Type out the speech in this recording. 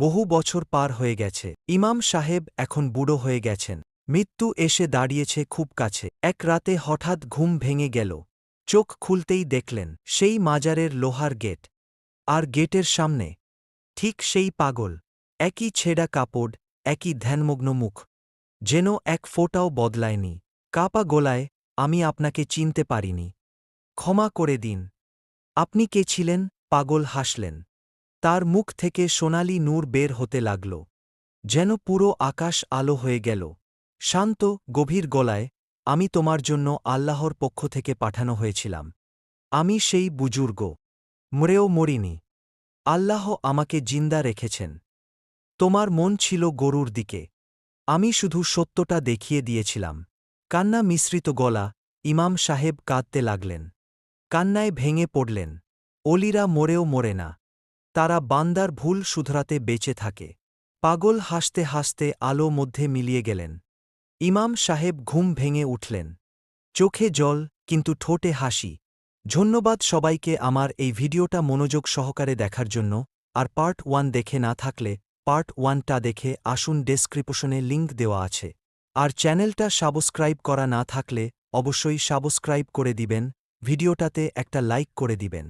বহু বছর পার হয়ে গেছে। ইমাম সাহেব এখন বুড়ো হয়ে গেছেন। মৃত্যু এসে দাঁড়িয়েছে খুব কাছে। এক রাতে হঠাৎ ঘুম ভেঙে গেল। চোখ খুলতেই দেখলেন, সেই মাজারের লোহার গেট। আর গেটের সামনে, ঠিক সেই পাগল। একই ছেঁড়া কাপড়, একই ধ্যানমগ্ন মুখ। যেন এক ফোঁটাও বদলায়নি। কাপা গোলায়, আমি আপনাকে চিনতে পারিনি। ক্ষমা করে দিন। আপনি কে ছিলেন? পাগল হাসলেন। তার মুখ থেকে সোনালি নূর বের হতে লাগল। যেন পুরো আকাশ আলো হয়ে গেল। শান্ত, গভীর গলায়, আমি তোমার জন্য আল্লাহর পক্ষ থেকে পাঠানো হয়েছিলাম। আমি সেই বুজুর্গ। মরেও মরিনি। আল্লাহ আমাকে জিন্দা রেখেছেন। তোমার মন ছিল গরুর দিকে। আমি শুধু সত্যটা দেখিয়ে দিয়েছিলাম। কান্না মিশ্রিত গলা, ইমাম সাহেব কাঁদতে লাগলেন। কান্নায় ভেঙে পড়লেন। অলিরা মরেও মরে না। তারা বান্দার ভুল শুধরাতে বেঁচে থাকে। পাগল হাসতে হাসতে আলো মধ্যে মিলিয়ে গেলেন। ইমাম সাহেব ঘুম ভেঙে উঠলেন। চোখে জল, কিন্তু ঠোঁটে হাসি। ধন্যবাদ সবাইকে আমার এই ভিডিওটা মনোযোগ সহকারে দেখার জন্য। আর পার্ট ওয়ান দেখে না থাকলে, পার্ট ওয়ানটা দেখে আসুন ডেসক্রিপশনে লিঙ্ক দেওয়া আছে। আর চ্যানেলটা সাবস্ক্রাইব করা না থাকলে, অবশ্যই সাবস্ক্রাইব করে দিবেন। ভিডিওটাতে একটা লাইক করে দিবেন।